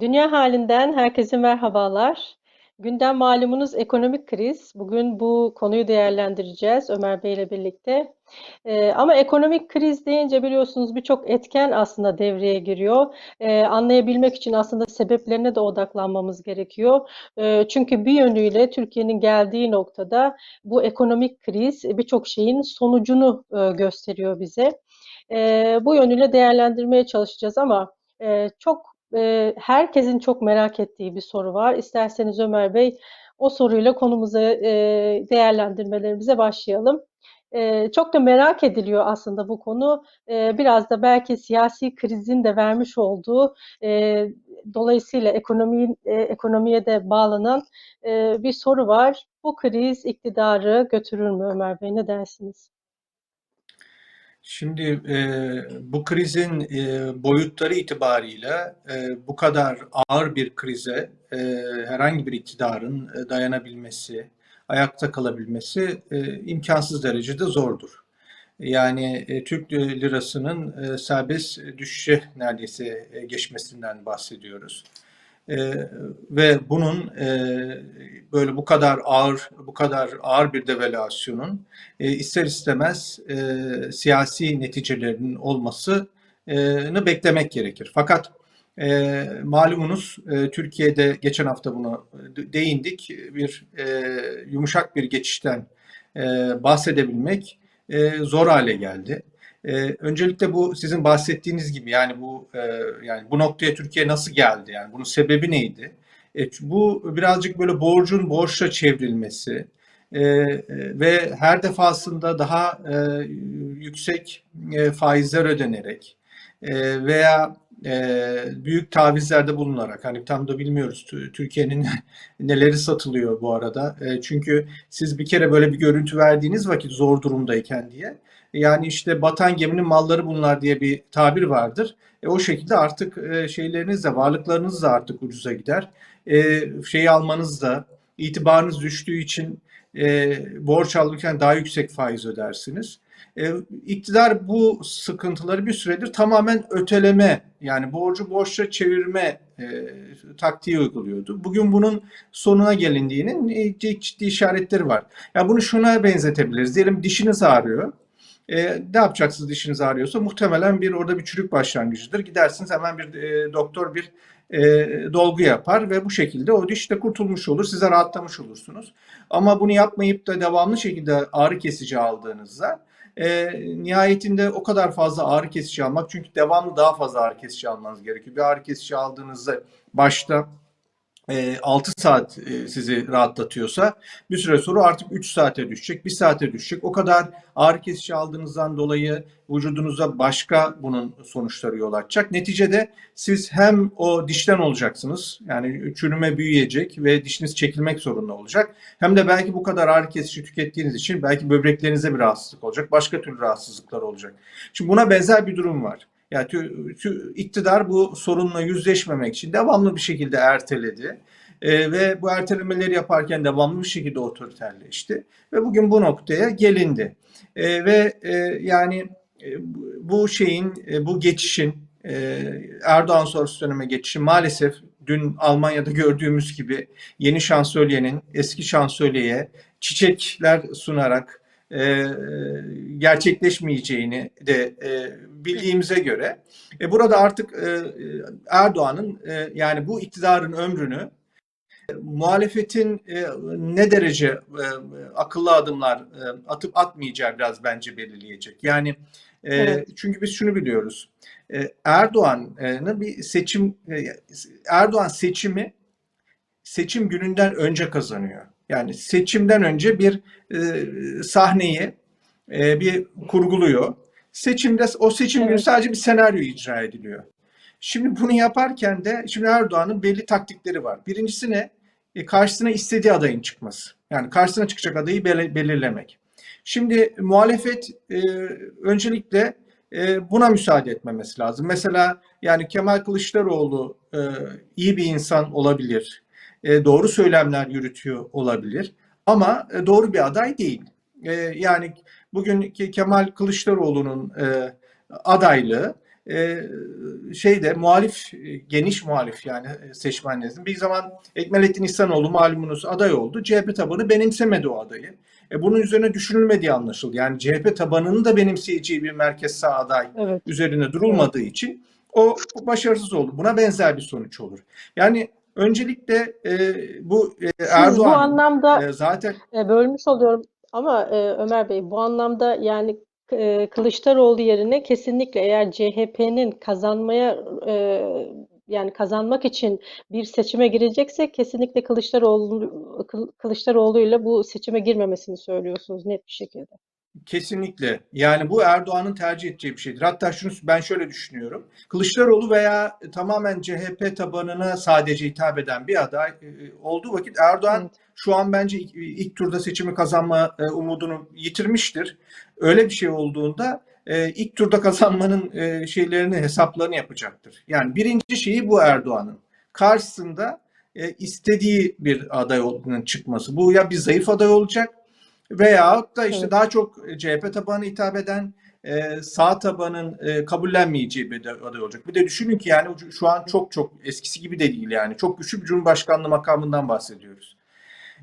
Dünya halinden herkese merhabalar. Gündem malumunuz ekonomik kriz. Bugün bu konuyu değerlendireceğiz Ömer Bey ile birlikte. Ee, ama ekonomik kriz deyince biliyorsunuz birçok etken aslında devreye giriyor. Ee, anlayabilmek için aslında sebeplerine de odaklanmamız gerekiyor. Ee, çünkü bir yönüyle Türkiye'nin geldiği noktada bu ekonomik kriz birçok şeyin sonucunu e, gösteriyor bize. Ee, bu yönüyle değerlendirmeye çalışacağız ama e, çok herkesin çok merak ettiği bir soru var. İsterseniz Ömer Bey o soruyla konumuza e, değerlendirmelerimize başlayalım. Çok da merak ediliyor aslında bu konu. Biraz da belki siyasi krizin de vermiş olduğu dolayısıyla ekonomi, ekonomiye de bağlanan bir soru var. Bu kriz iktidarı götürür mü Ömer Bey? Ne dersiniz? Şimdi e, bu krizin e, boyutları itibariyle e, bu kadar ağır bir krize e, herhangi bir iktidarın e, dayanabilmesi, ayakta kalabilmesi e, imkansız derecede zordur. Yani e, Türk lirasının e, serbest düşüşe neredeyse e, geçmesinden bahsediyoruz. E, ve bunun e, böyle bu kadar ağır bu kadar ağır bir devalüasyonun e, ister istemez e, siyasi neticelerinin olmasını beklemek gerekir. Fakat e, malumunuz e, Türkiye'de geçen hafta bunu değindik bir e, yumuşak bir geçişten e, bahsedebilmek e, zor hale geldi. Ee, öncelikle bu sizin bahsettiğiniz gibi yani bu e, yani bu noktaya Türkiye nasıl geldi yani bunun sebebi neydi? E, bu birazcık böyle borcun borçla çevrilmesi e, ve her defasında daha e, yüksek e, faizler ödenerek e, veya e, büyük tavizlerde bulunarak hani tam da bilmiyoruz Türkiye'nin neleri satılıyor bu arada. E, çünkü siz bir kere böyle bir görüntü verdiğiniz vakit zor durumdayken diye yani işte batan geminin malları bunlar diye bir tabir vardır. E, o şekilde artık e, şeyleriniz de varlıklarınız da artık ucuza gider. E, şeyi almanız da itibarınız düştüğü için e, borç alırken daha yüksek faiz ödersiniz. E, iktidar bu sıkıntıları bir süredir tamamen öteleme yani borcu borçla çevirme e, taktiği uyguluyordu. Bugün bunun sonuna gelindiğinin e, ciddi işaretleri var. Ya yani bunu şuna benzetebiliriz. Diyelim dişiniz ağrıyor. E, ne yapacaksınız dişiniz ağrıyorsa muhtemelen bir orada bir çürük başlangıcıdır. Gidersiniz hemen bir e, doktor bir e, dolgu yapar ve bu şekilde o diş de kurtulmuş olur. Size rahatlamış olursunuz. Ama bunu yapmayıp da devamlı şekilde ağrı kesici aldığınızda e, nihayetinde o kadar fazla ağrı kesici almak çünkü devamlı daha fazla ağrı kesici almanız gerekiyor. Bir ağrı kesici aldığınızda başta 6 e, saat e, sizi rahatlatıyorsa bir süre sonra artık 3 saate düşecek, 1 saate düşecek. O kadar ağrı kesici aldığınızdan dolayı vücudunuza başka bunun sonuçları yol açacak. Neticede siz hem o dişten olacaksınız yani çürüme büyüyecek ve dişiniz çekilmek zorunda olacak. Hem de belki bu kadar ağrı kesici tükettiğiniz için belki böbreklerinize bir rahatsızlık olacak. Başka türlü rahatsızlıklar olacak. Şimdi buna benzer bir durum var. Yani tü, tü, iktidar bu sorunla yüzleşmemek için devamlı bir şekilde erteledi. E, ve bu ertelemeleri yaparken devamlı bir şekilde otoriterleşti. Ve bugün bu noktaya gelindi. E, ve e, yani e, bu şeyin, e, bu geçişin, e, Erdoğan sonrası döneme geçişi maalesef dün Almanya'da gördüğümüz gibi yeni şansölyenin eski şansölyeye çiçekler sunarak e, gerçekleşmeyeceğini de e, bildiğimize göre e, burada artık e, Erdoğan'ın e, yani bu iktidarın ömrünü e, muhalefetin e, ne derece e, akıllı adımlar e, atıp atmayacağı biraz bence belirleyecek. Yani e, evet. çünkü biz şunu biliyoruz. E, Erdoğan'ın bir seçim e, Erdoğan seçimi seçim gününden önce kazanıyor. Yani seçimden önce bir e, sahneyi e, bir kurguluyor. Seçimde o seçim evet. günü sadece bir senaryo icra ediliyor. Şimdi bunu yaparken de şimdi Erdoğan'ın belli taktikleri var. Birincisi ne? E, karşısına istediği adayın çıkması. Yani karşısına çıkacak adayı belirlemek. Şimdi muhalefet e, öncelikle e, buna müsaade etmemesi lazım. Mesela yani Kemal Kılıçdaroğlu e, iyi bir insan olabilir. E, doğru söylemler yürütüyor olabilir. Ama e, doğru bir aday değil. E, yani bugün Kemal Kılıçdaroğlu'nun adaylığı e, şeyde muhalif, e, geniş muhalif yani e, seçmenlerin. Bir zaman Ekmelettin İhsanoğlu malumunuz aday oldu. CHP tabanı benimsemedi o adayı. E, bunun üzerine düşünülmediği anlaşıldı. Yani CHP tabanının da benimseyeceği bir merkez sağ aday Evet. üzerine durulmadığı için o başarısız oldu. Buna benzer bir sonuç olur. Yani öncelikle e, bu e, Siz bu Erdoğan anlamda e, zaten e, bölmüş oluyorum ama e, Ömer Bey bu anlamda yani e, Kılıçdaroğlu yerine kesinlikle eğer CHP'nin kazanmaya e, yani kazanmak için bir seçime girecekse kesinlikle Kılıçdaroğlu Kıl- Kılıçdaroğlu'yla bu seçime girmemesini söylüyorsunuz net bir şekilde. Kesinlikle. Yani bu Erdoğan'ın tercih edeceği bir şeydir. Hatta şunu ben şöyle düşünüyorum. Kılıçdaroğlu veya tamamen CHP tabanına sadece hitap eden bir aday e, olduğu vakit Erdoğan Evet. şu an bence ilk, ilk turda seçimi kazanma e, umudunu yitirmiştir. Öyle bir şey olduğunda e, ilk turda kazanmanın e, şeylerini hesaplarını yapacaktır. Yani birinci şeyi bu Erdoğan'ın. Karşısında e, istediği bir aday olduğunun çıkması. Bu ya bir zayıf aday olacak Veyahut da işte Evet. daha çok CHP tabanı hitap eden e, sağ tabanın e, kabullenmeyeceği bir aday olacak. Bir de düşünün ki yani şu an çok çok eskisi gibi de değil yani. Çok güçlü bir cumhurbaşkanlığı makamından bahsediyoruz.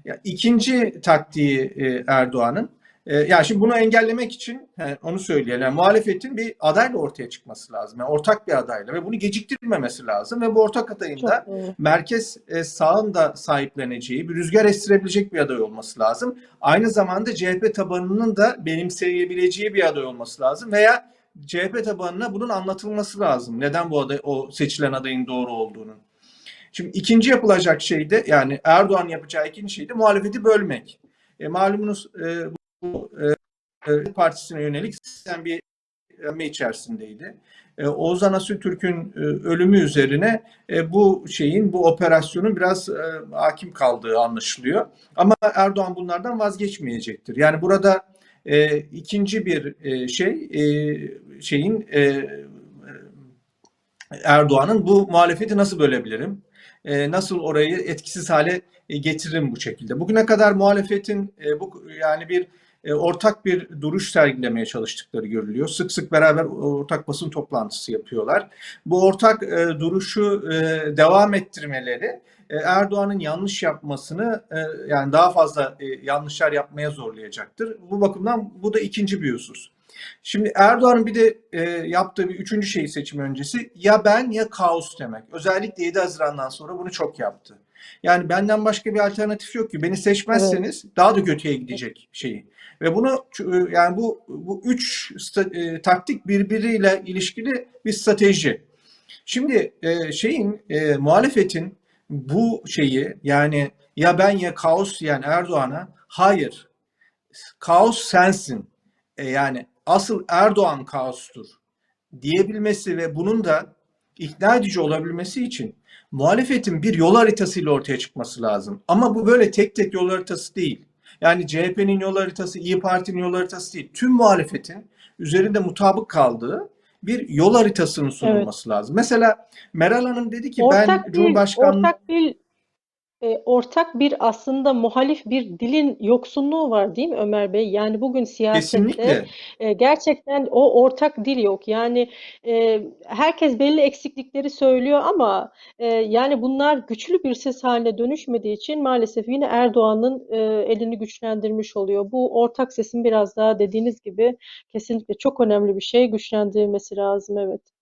Ya, ikinci taktiği e, Erdoğan'ın e, yani şimdi bunu engellemek için he, onu söyleyelim. Yani muhalefetin bir adayla ortaya çıkması lazım. Yani ortak bir adayla ve bunu geciktirmemesi lazım ve bu ortak adayın da merkez e, sağın da sahipleneceği, bir rüzgar estirebilecek bir aday olması lazım. Aynı zamanda CHP tabanının da benimseyebileceği bir aday olması lazım veya CHP tabanına bunun anlatılması lazım. Neden bu aday, o seçilen adayın doğru olduğunu. Şimdi ikinci yapılacak şey de yani Erdoğan yapacağı ikinci şey de muhalefeti bölmek. E, malumunuz e, bu e, e, partisine yönelik sistem bir emme içerisindeydi. E, Oğuzhan Asültürk'ün e, ölümü üzerine e, bu şeyin, bu operasyonun biraz e, hakim kaldığı anlaşılıyor. Ama Erdoğan bunlardan vazgeçmeyecektir. Yani burada e, ikinci bir e, şey e, şeyin e, e, Erdoğan'ın bu muhalefeti nasıl bölebilirim? E, nasıl orayı etkisiz hale e, getiririm bu şekilde? Bugüne kadar muhalefetin e, bu yani bir e, ortak bir duruş sergilemeye çalıştıkları görülüyor. Sık sık beraber ortak basın toplantısı yapıyorlar. Bu ortak e, duruşu e, devam ettirmeleri Erdoğan'ın yanlış yapmasını yani daha fazla yanlışlar yapmaya zorlayacaktır. Bu bakımdan bu da ikinci bir husus. Şimdi Erdoğan'ın bir de e, yaptığı bir üçüncü şey seçim öncesi ya ben ya kaos demek. Özellikle 7 Haziran'dan sonra bunu çok yaptı. Yani benden başka bir alternatif yok ki. Beni seçmezseniz daha da kötüye gidecek şeyi. Ve bunu ç- yani bu bu üç e, taktik birbiriyle ilişkili bir strateji. Şimdi şeyin e, muhalefetin bu şeyi yani ya ben ya kaos yani Erdoğan'a hayır kaos sensin. E, yani asıl Erdoğan kaostur diyebilmesi ve bunun da ikna edici olabilmesi için muhalefetin bir yol haritasıyla ortaya çıkması lazım. Ama bu böyle tek tek yol haritası değil. Yani CHP'nin yol haritası, İyi Parti'nin yol haritası değil. Tüm muhalefetin üzerinde mutabık kaldığı bir yol haritasının sunulması lazım. Mesela Meral Hanım dedi ki ben Ortak bir Cumhurbaşkanlığı ortak bir e, ortak bir aslında muhalif bir dilin yoksunluğu var değil mi Ömer Bey? Yani bugün siyasette kesinlikle e, gerçekten o ortak dil yok. Yani e, herkes belli eksiklikleri söylüyor ama e, yani bunlar güçlü bir ses haline dönüşmediği için maalesef yine Erdoğan'ın e, elini güçlendirmiş oluyor. Bu ortak sesin biraz daha dediğiniz gibi kesinlikle çok önemli bir şey. Güçlendirilmesi lazım evet.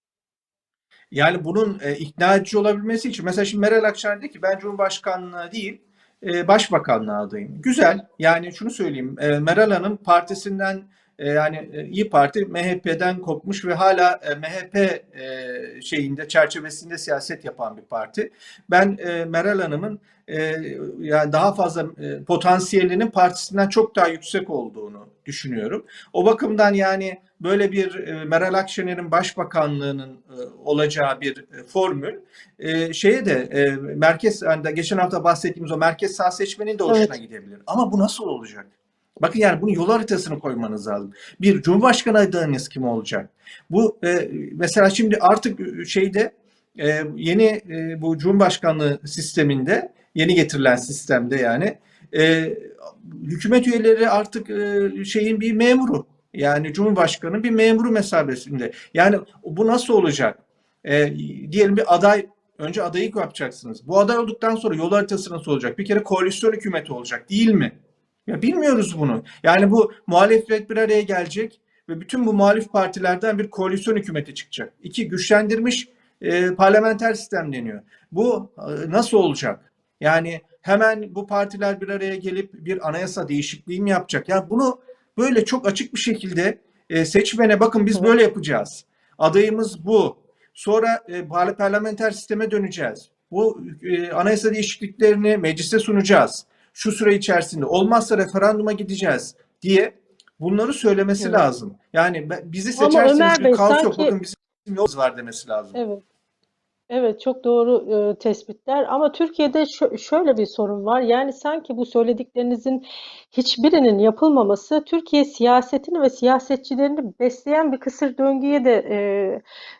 Yani bunun e, ikna edici olabilmesi için mesela şimdi Meral Akşener dedi ki ben Cumhurbaşkanlığı değil e, Başbakanlığa adayım. Güzel. Yani şunu söyleyeyim. E, Meral Hanım partisinden e, yani e, İyi Parti MHP'den kopmuş ve hala e, MHP e, şeyinde çerçevesinde siyaset yapan bir parti. Ben e, Meral Hanım'ın e, yani daha fazla e, potansiyelinin partisinden çok daha yüksek olduğunu düşünüyorum. O bakımdan yani böyle bir e, Meral Akşener'in başbakanlığının e, olacağı bir e, formül e, şeye de e, merkez yani da geçen hafta bahsettiğimiz o merkez sağ seçmenin de hoşuna Evet. gidebilir. Ama bu nasıl olacak? Bakın yani bunun yol haritasını koymanız lazım. Bir Cumhurbaşkanı adayınız kim olacak? Bu e, mesela şimdi artık şeyde e, yeni e, bu Cumhurbaşkanlığı sisteminde yeni getirilen sistemde yani e, hükümet üyeleri artık e, şeyin bir memuru. Yani Cumhurbaşkanı bir memuru mesabesinde. Yani bu nasıl olacak? Ee, diyelim bir aday önce adayı yapacaksınız. Bu aday olduktan sonra yol haritası nasıl olacak? Bir kere koalisyon hükümeti olacak değil mi? Ya bilmiyoruz bunu. Yani bu muhalefet bir araya gelecek ve bütün bu muhalif partilerden bir koalisyon hükümeti çıkacak. İki güçlendirmiş e, parlamenter sistem deniyor. Bu e, nasıl olacak? Yani hemen bu partiler bir araya gelip bir anayasa değişikliği mi yapacak? Yani bunu böyle çok açık bir şekilde e, seçmene bakın biz böyle yapacağız. Adayımız bu. Sonra e, parlamenter sisteme döneceğiz. Bu e, anayasa değişikliklerini meclise sunacağız. Şu süre içerisinde olmazsa referanduma gideceğiz diye bunları söylemesi Evet. lazım. Yani bizi seçerseniz bir kaos yok. sanki Bakın bizim yolumuz var demesi lazım. evet. Evet, çok doğru e, tespitler. Ama Türkiye'de şö- şöyle bir sorun var. Yani sanki bu söylediklerinizin hiçbirinin yapılmaması Türkiye siyasetini ve siyasetçilerini besleyen bir kısır döngüye de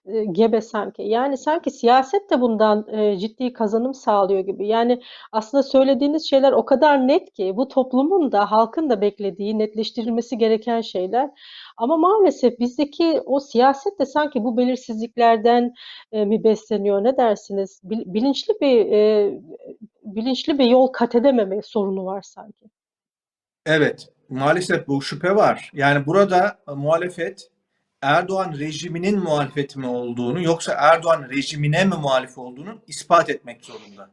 e, e, gebe sanki. Yani sanki siyaset de bundan e, ciddi kazanım sağlıyor gibi. Yani aslında söylediğiniz şeyler o kadar net ki bu toplumun da halkın da beklediği netleştirilmesi gereken şeyler. Ama maalesef bizdeki o siyaset de sanki bu belirsizliklerden e, mi besleniyor? Ne dersiniz? Bil- bilinçli bir e, bilinçli bir yol kat edememe sorunu var sanki. Evet, maalesef bu şüphe var. Yani burada e, muhalefet Erdoğan rejiminin muhalefeti mi olduğunu yoksa Erdoğan rejimine mi muhalif olduğunu ispat etmek zorunda.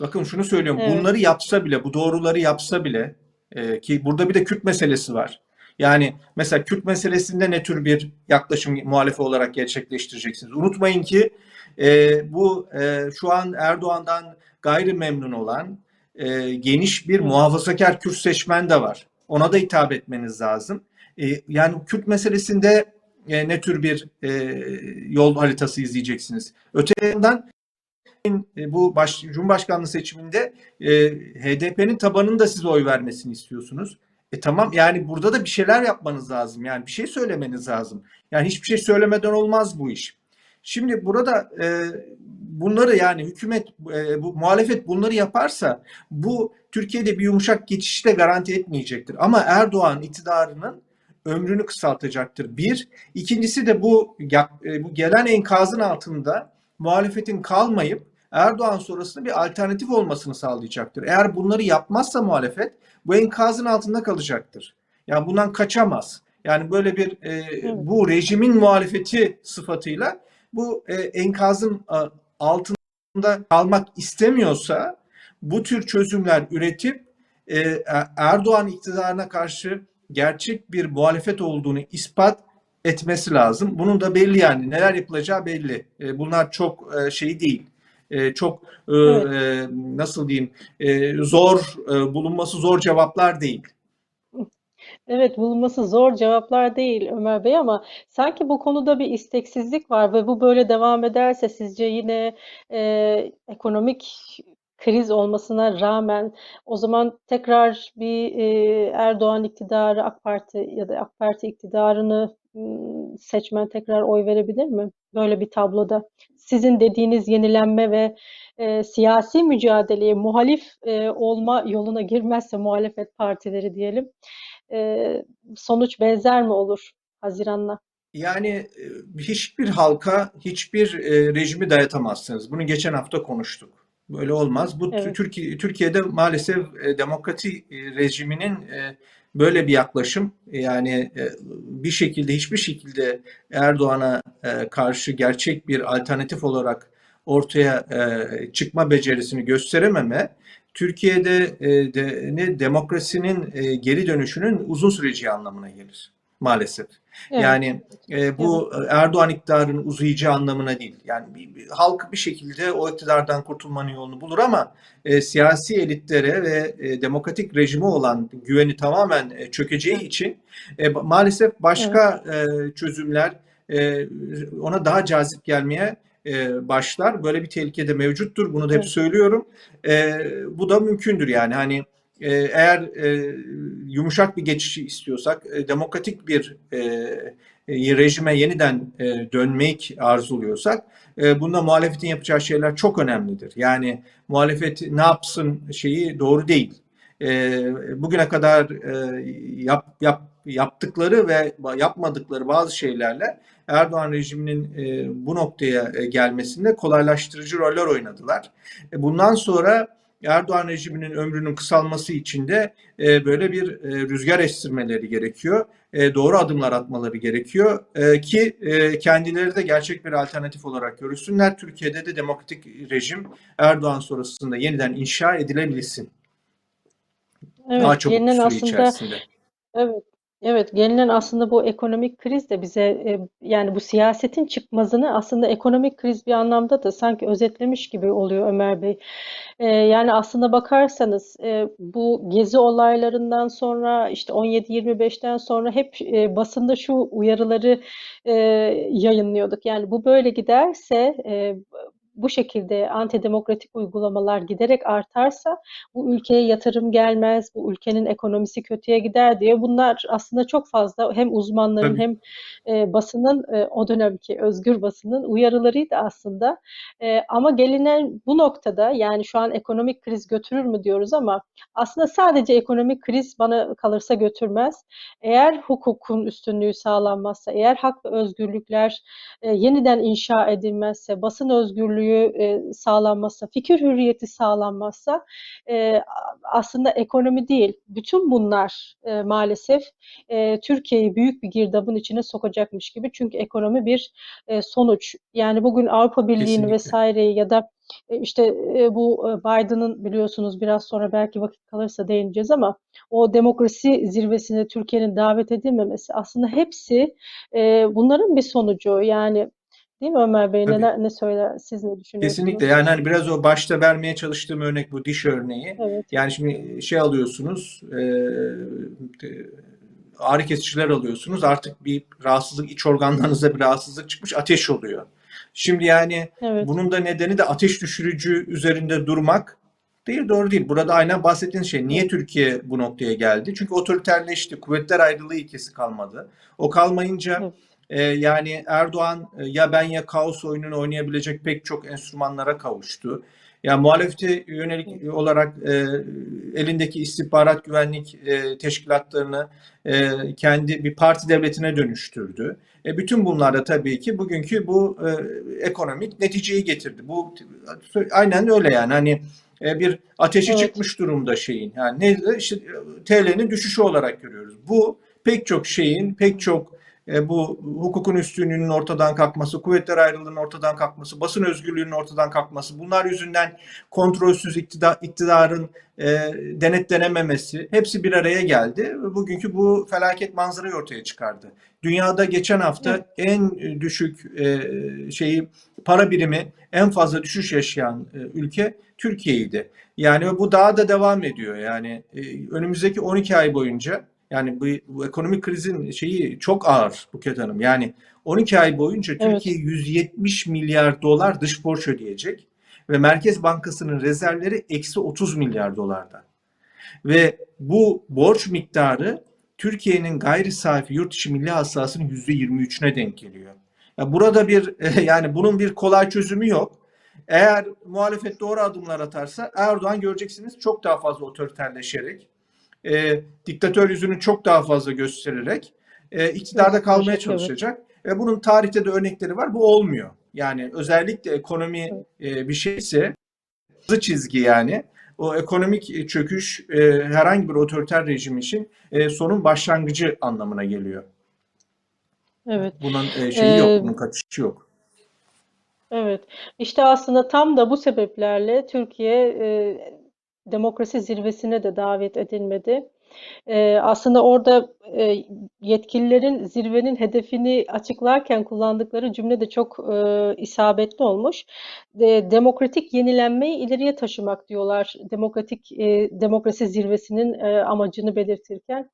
Bakın şunu söylüyorum. Evet. Bunları yapsa bile, bu doğruları yapsa bile e, ki burada bir de Kürt meselesi var. Yani mesela Kürt meselesinde ne tür bir yaklaşım muhalefet olarak gerçekleştireceksiniz? Unutmayın ki e, bu e, şu an Erdoğan'dan gayri memnun olan e, geniş bir muhafazakar Kürt seçmen de var. Ona da hitap etmeniz lazım. E, yani Kürt meselesinde e, ne tür bir e, yol haritası izleyeceksiniz? Öte yandan e, bu baş, Cumhurbaşkanlığı seçiminde e, HDP'nin tabanının da size oy vermesini istiyorsunuz. E tamam yani burada da bir şeyler yapmanız lazım. Yani bir şey söylemeniz lazım. Yani hiçbir şey söylemeden olmaz bu iş. Şimdi burada e, bunları yani hükümet, e, bu muhalefet bunları yaparsa bu Türkiye'de bir yumuşak geçişi de garanti etmeyecektir. Ama Erdoğan iktidarının ömrünü kısaltacaktır. Bir. İkincisi de bu, e, bu gelen enkazın altında muhalefetin kalmayıp Erdoğan sonrasında bir alternatif olmasını sağlayacaktır. Eğer bunları yapmazsa muhalefet bu enkazın altında kalacaktır. Yani bundan kaçamaz. Yani böyle bir e, bu rejimin muhalefeti sıfatıyla bu e, enkazın e, altında kalmak istemiyorsa bu tür çözümler üretip e, Erdoğan iktidarına karşı gerçek bir muhalefet olduğunu ispat etmesi lazım. Bunun da belli yani neler yapılacağı belli. E, bunlar çok e, şey değil. E, çok e, Evet. nasıl diyeyim e, zor e, bulunması zor cevaplar değil. Evet, bulunması zor cevaplar değil Ömer Bey ama sanki bu konuda bir isteksizlik var ve bu böyle devam ederse sizce yine e, ekonomik kriz olmasına rağmen o zaman tekrar bir e, Erdoğan iktidarı AK Parti ya da AK Parti iktidarını m, seçmen tekrar oy verebilir mi? Böyle bir tabloda sizin dediğiniz yenilenme ve e, siyasi mücadeleye muhalif e, olma yoluna girmezse muhalefet partileri diyelim e, sonuç benzer mi olur Haziran'la? Yani e, hiçbir halka hiçbir e, rejimi dayatamazsınız. Bunu geçen hafta konuştuk. Böyle olmaz. Bu Evet. Türkiye Türkiye'de maalesef e, demokrasi e, rejiminin e, böyle bir yaklaşım yani e, bir şekilde hiçbir şekilde Erdoğan'a e, karşı gerçek bir alternatif olarak ortaya e, çıkma becerisini gösterememe Türkiye'de e, de, ne demokrasinin e, geri dönüşünün uzun süreceği anlamına gelir maalesef. Evet. Yani e, bu Erdoğan iktidarının uzayacağı anlamına değil. Yani bir, bir- halk bir şekilde o iktidardan kurtulmanın yolunu bulur ama e, siyasi elitlere ve e, demokratik rejime olan güveni tamamen e, çökeceği için e, maalesef başka e, çözümler e, ona daha cazip gelmeye e, başlar. Böyle bir tehlike de mevcuttur. Bunu da hep Evet. söylüyorum. E, bu da mümkündür yani hani eğer e, yumuşak bir geçişi istiyorsak, e, demokratik bir e, e, rejime yeniden e, dönmek arzuluyorsak, e, bunda muhalefetin yapacağı şeyler çok önemlidir. Yani muhalefet ne yapsın şeyi doğru değil. E, bugüne kadar e, yap, yap, yaptıkları ve yapmadıkları bazı şeylerle Erdoğan rejiminin e, bu noktaya e, gelmesinde kolaylaştırıcı roller oynadılar. E, bundan sonra Erdoğan rejiminin ömrünün kısalması için de e, böyle bir e, rüzgar estirmeleri gerekiyor. E, doğru adımlar atmaları gerekiyor e, ki e, kendileri de gerçek bir alternatif olarak görürsünler. Türkiye'de de demokratik rejim Erdoğan sonrasında yeniden inşa edilebilsin. Evet, Daha çabuk süre aslında içerisinde. evet evet gelinen aslında bu ekonomik kriz de bize e, yani bu siyasetin çıkmazını aslında ekonomik kriz bir anlamda da sanki özetlemiş gibi oluyor Ömer Bey. E, yani aslında bakarsanız e, bu gezi olaylarından sonra işte 17-25'ten sonra hep basında şu uyarıları yayınlıyorduk. Yani bu böyle giderse bu şekilde antidemokratik uygulamalar giderek artarsa bu ülkeye yatırım gelmez, bu ülkenin ekonomisi kötüye gider diye bunlar aslında çok fazla hem uzmanların Tabii. hem e, basının e, o dönemki özgür basının uyarılarıydı aslında. E, ama gelinen bu noktada yani şu an ekonomik kriz götürür mü diyoruz ama aslında sadece ekonomik kriz bana kalırsa götürmez. Eğer hukukun üstünlüğü sağlanmazsa, eğer hak ve özgürlükler e, yeniden inşa edilmezse, basın özgürlüğü e, sağlanmazsa, fikir hürriyeti sağlanmazsa e, aslında ekonomi değil, bütün bunlar e, maalesef e, Türkiye'yi büyük bir girdabın içine sokacakmış gibi. Çünkü ekonomi bir e, sonuç. Yani bugün Avrupa Birliği'ni vesaireyi ya da işte bu Biden'ın biliyorsunuz biraz sonra belki vakit kalırsa değineceğiz ama o demokrasi zirvesine Türkiye'nin davet edilmemesi aslında hepsi bunların bir sonucu. Yani değil mi Ömer Bey? Tabii. Neler, ne söyler? Siz ne Kesinlikle düşünüyorsunuz? yani hani biraz o başta vermeye çalıştığım örnek bu diş örneği. Evet, Yani şimdi şey alıyorsunuz, e, ağrı kesiciler alıyorsunuz. Artık bir rahatsızlık, iç organlarınızda bir rahatsızlık çıkmış, ateş oluyor. Şimdi yani evet, bunun da nedeni de ateş düşürücü üzerinde durmak değil, doğru değil. Burada aynen bahsettiğiniz şey. Niye Türkiye bu noktaya geldi? Çünkü otoriterleşti, kuvvetler ayrılığı ilkesi kalmadı. O kalmayınca evet, e, yani Erdoğan e, ya ben ya kaos oyununu oynayabilecek pek çok enstrümanlara kavuştu. Yani muhalefete yönelik olarak e, elindeki istihbarat güvenlik e, teşkilatlarını e, kendi bir parti devletine dönüştürdü. E, bütün bunlar da tabii ki bugünkü bu e, ekonomik neticeyi getirdi. Bu aynen öyle yani hani e, bir ateşi evet, çıkmış durumda şeyin. Yani ne işte TL'nin düşüşü olarak görüyoruz. Bu pek çok şeyin, pek çok e, bu hukukun üstünlüğünün ortadan kalkması, kuvvetler ayrılığının ortadan kalkması, basın özgürlüğünün ortadan kalkması, bunlar yüzünden kontrolsüz iktidar, iktidarın e, denetlenememesi hepsi bir araya geldi ve bugünkü bu felaket manzarayı ortaya çıkardı. Dünyada geçen hafta evet, en düşük e, şeyi para birimi en fazla düşüş yaşayan e, ülke Türkiye'ydi. Yani bu daha da devam ediyor. Yani e, önümüzdeki 12 ay boyunca yani bu, bu ekonomik krizin şeyi çok ağır Buket Hanım. Yani 12 ay boyunca evet, Türkiye 170 milyar dolar dış borç ödeyecek ve Merkez Bankası'nın rezervleri eksi 30 milyar dolarda. Ve bu borç miktarı Türkiye'nin gayri safi yurt içi milli hasılasının %23'üne denk geliyor. Ya burada bir yani bunun bir kolay çözümü yok. Eğer muhalefet doğru adımlar atarsa Erdoğan göreceksiniz çok daha fazla otoriterleşerek, e, diktatör yüzünü çok daha fazla göstererek e, iktidarda kalmaya çalışacak. Ve bunun tarihte de örnekleri var. Bu olmuyor. Yani özellikle ekonomi e, bir şeyse hızlı çizgi yani o ekonomik çöküş e, herhangi bir otoriter rejim için e, sonun başlangıcı anlamına geliyor. Evet. Bunun e, şeyi yok, Ee, bunun kaçışı yok. Evet, işte aslında tam da bu sebeplerle Türkiye e, demokrasi zirvesine de davet edilmedi. Aslında orada e, yetkililerin zirvenin hedefini açıklarken kullandıkları cümle de çok e, isabetli olmuş. De, demokratik yenilenmeyi ileriye taşımak diyorlar. Demokratik e, demokrasi zirvesinin e, amacını belirtirken.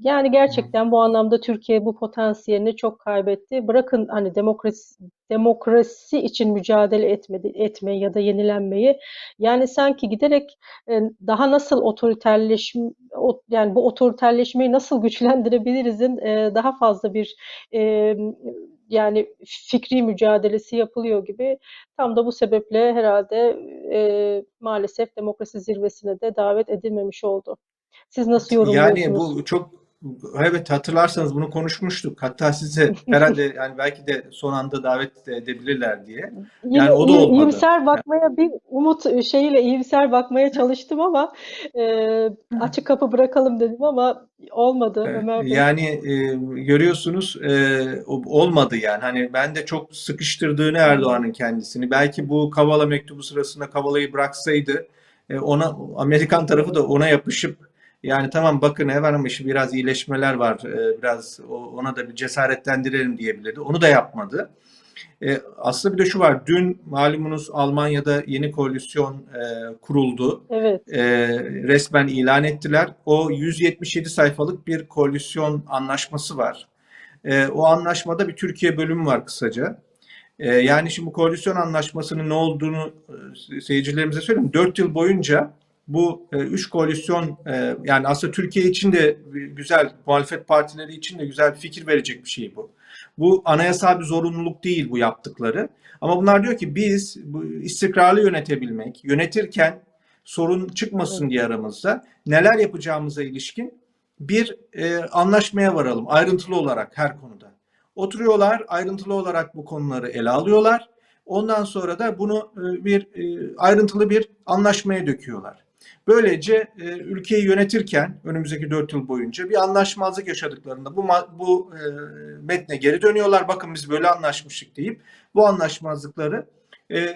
Yani gerçekten bu anlamda Türkiye bu potansiyelini çok kaybetti. Bırakın hani demokrasi demokrasi için mücadele etmedi, etmeyi ya da yenilenmeyi. Yani sanki giderek daha nasıl otoriterleşme yani bu otoriterleşmeyi nasıl güçlendirebilirizin e, daha fazla bir e, yani fikri mücadelesi yapılıyor gibi. Tam da bu sebeple herhalde e, maalesef demokrasi zirvesine de davet edilmemiş oldu. Siz nasıl Yani yorumluyorsunuz? bu çok Evet hatırlarsanız bunu konuşmuştuk. Hatta size herhalde yani belki de son anda davet de edebilirler diye. Yani o da olmadı. iyimser bakmaya bir umut şeyiyle iyimser bakmaya çalıştım ama e, açık kapı bırakalım dedim ama olmadı Evet, Ömer Bey. Yani e, görüyorsunuz e, olmadı yani. Hani ben de çok sıkıştırdığını Erdoğan'ın kendisini. Belki bu Kavala mektubu sırasında Kavala'yı bıraksaydı e, ona Amerikan tarafı da ona yapışıp yani tamam bakın efendim işte biraz iyileşmeler var. e, biraz ona da bir cesaretlendirelim diyebilirdi. Onu da yapmadı. E, aslında bir de şu var. Dün malumunuz Almanya'da yeni koalisyon e, kuruldu Evet, resmen ilan ettiler. O 177 sayfalık bir koalisyon anlaşması var. O anlaşmada bir Türkiye bölümü var kısaca. Yani şimdi bu koalisyon anlaşmasının ne olduğunu seyircilerimize söyleyeyim. 4 yıl boyunca bu e, üç koalisyon e, yani aslında Türkiye için de güzel, muhalefet partileri için de güzel bir fikir verecek bir şey bu. Bu anayasal bir zorunluluk değil bu yaptıkları. Ama bunlar diyor ki biz bu istikrarlı yönetebilmek, yönetirken sorun çıkmasın diye aramızda neler yapacağımıza ilişkin bir e, anlaşmaya varalım ayrıntılı olarak her konuda. Oturuyorlar ayrıntılı olarak bu konuları ele alıyorlar. Ondan sonra da bunu e, bir e, ayrıntılı bir anlaşmaya döküyorlar. Böylece e, ülkeyi yönetirken önümüzdeki 4 yıl boyunca bir anlaşmazlık yaşadıklarında bu bu e, metne geri dönüyorlar. Bakın biz böyle anlaşmıştık deyip bu anlaşmazlıkları e,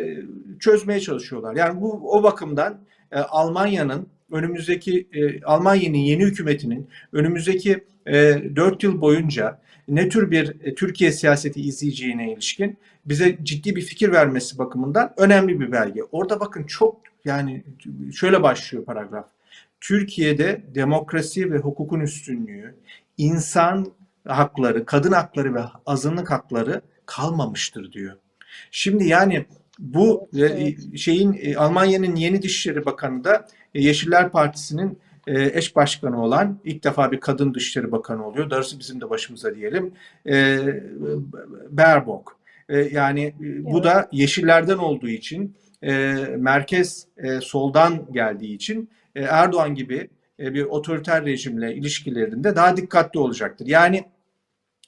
çözmeye çalışıyorlar. Yani bu o bakımdan e, Almanya'nın önümüzdeki e, Almanya'nın yeni hükümetinin önümüzdeki e, 4 yıl boyunca ne tür bir e, Türkiye siyaseti izleyeceğine ilişkin bize ciddi bir fikir vermesi bakımından önemli bir belge. Orada bakın çok yani şöyle başlıyor paragraf. Türkiye'de demokrasi ve hukukun üstünlüğü, insan hakları, kadın hakları ve azınlık hakları kalmamıştır diyor. Şimdi yani bu e, şeyin e, Almanya'nın yeni Dışişleri Bakanı da e, Yeşiller Partisi'nin eş başkanı olan ilk defa bir kadın Dışişleri Bakanı oluyor. Darısı bizim de başımıza diyelim. Baerbock. Yani bu da Yeşillerden olduğu için e, merkez e, soldan geldiği için e, Erdoğan gibi e, bir otoriter rejimle ilişkilerinde daha dikkatli olacaktır. Yani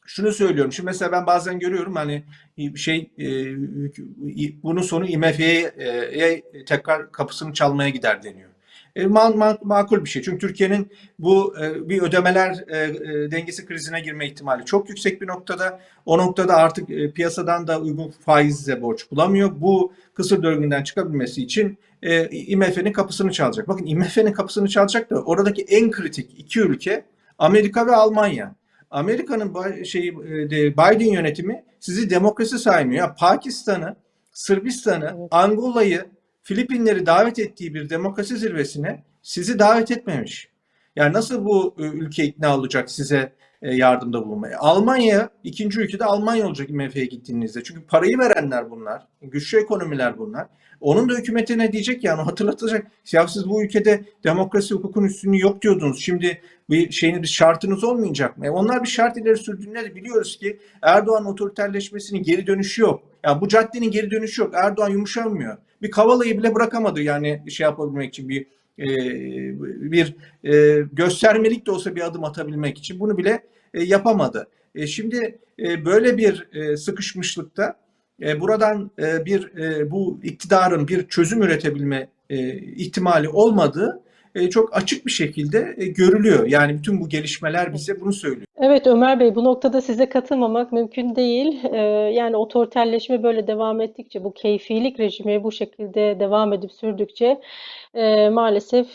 şunu söylüyorum. Şimdi mesela ben bazen görüyorum hani şey e, bunun sonu IMF'ye e, tekrar kapısını çalmaya gider deniyor. E, ma- ma- makul bir şey. Çünkü Türkiye'nin bu e, bir ödemeler e, dengesi krizine girme ihtimali çok yüksek bir noktada. O noktada artık piyasadan da uygun faizle borç bulamıyor. Bu kısır döngüden çıkabilmesi için IMF'nin kapısını çalacak. Bakın IMF'nin kapısını çalacak da oradaki en kritik iki ülke Amerika ve Almanya. Amerika'nın şey e, de Biden yönetimi sizi demokrasi saymıyor. Pakistan'ı, Sırbistan'ı. Angola'yı, Filipinleri davet ettiği bir demokrasi zirvesine sizi davet etmemiş. Yani nasıl bu e, ülke ikna olacak size e, yardımda bulunmaya? Almanya, ikinci ülkede Almanya olacak IMF'ye gittiğinizde. Çünkü parayı verenler bunlar. Güçlü ekonomiler bunlar. Onun da hükümetine diyecek yani hatırlatacak. Ya siz bu ülkede demokrasi hukukun üstünlüğü yok diyordunuz. Şimdi bir şeyiniz bir şartınız olmayacak mı? E onlar bir şart ileri sürdüğünde de biliyoruz ki Erdoğan otoriterleşmesinin geri dönüşü yok. Ya bu caddenin geri dönüşü yok. Erdoğan yumuşamıyor. Bir Kavala'yı bile bırakamadı yani şey yapabilmek için bir e, bir e, göstermelik de olsa bir adım atabilmek için bunu bile e, yapamadı. E, şimdi e, böyle bir e, sıkışmışlıkta e, buradan e, bir e, bu iktidarın bir çözüm üretebilme e, ihtimali olmadığı çok açık bir şekilde e, görülüyor. Yani bütün bu gelişmeler bize bunu söylüyor. Evet Ömer Bey, bu noktada size katılmamak mümkün değil. Ee, yani otoriterleşme böyle devam ettikçe, bu keyfilik rejimi bu şekilde devam edip sürdükçe e, maalesef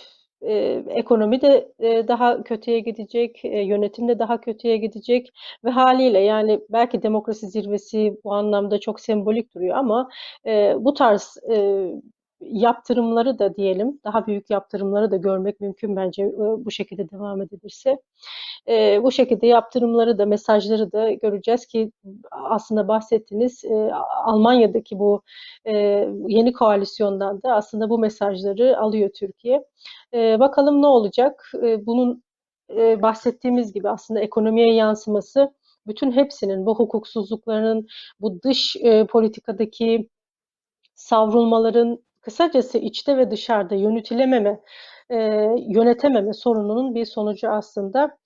e, ekonomi de e, daha kötüye gidecek, e, yönetim de daha kötüye gidecek ve haliyle yani belki demokrasi zirvesi bu anlamda çok sembolik duruyor ama e, bu tarz e, yaptırımları da diyelim, daha büyük yaptırımları da görmek mümkün bence e, bu şekilde devam edilirse. E, bu şekilde yaptırımları da mesajları da göreceğiz ki aslında bahsettiğiniz e, Almanya'daki bu e, yeni koalisyondan da aslında bu mesajları alıyor Türkiye. Bakalım ne olacak? Bunun bahsettiğimiz gibi aslında ekonomiye yansıması bütün hepsinin bu hukuksuzlukların, bu dış politikadaki savrulmaların kısacası içte ve dışarıda yönetilememe, e, yönetememe sorununun bir sonucu aslında.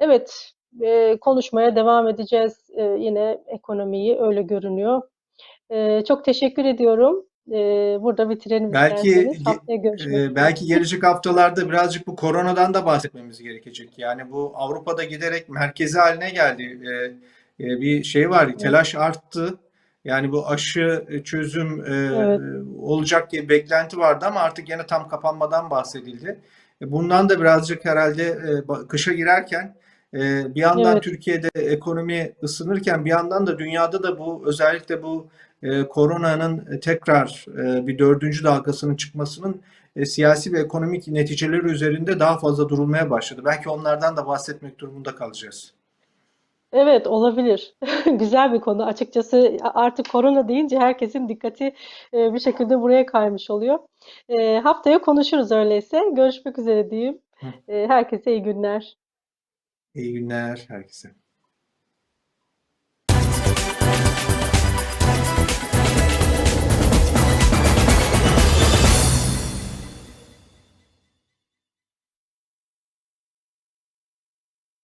Evet, e, konuşmaya devam edeceğiz e, yine ekonomiyi öyle görünüyor. E, çok teşekkür ediyorum. E, burada bitirelim Belki e, belki gelecek haftalarda birazcık bu koronadan da bahsetmemiz gerekecek. Yani bu Avrupa'da giderek merkezi haline geldi. E, e, bir şey var, telaş arttı. Yani bu aşı e, çözüm e, evet, olacak diye beklenti vardı ama artık yine tam kapanmadan bahsedildi. E, Bundan da birazcık herhalde e, kışa girerken e, bir yandan evet. Türkiye'de ekonomi ısınırken bir yandan da dünyada da bu özellikle bu e, koronanın tekrar e, bir dördüncü dalgasının çıkmasının e, siyasi ve ekonomik neticeleri üzerinde daha fazla durulmaya başladı. Belki onlardan da bahsetmek durumunda kalacağız. Evet olabilir. Güzel bir konu. Açıkçası artık korona deyince herkesin dikkati e, bir şekilde buraya kaymış oluyor. E, haftaya konuşuruz öyleyse. Görüşmek üzere diyeyim. E, herkese iyi günler. İyi günler herkese.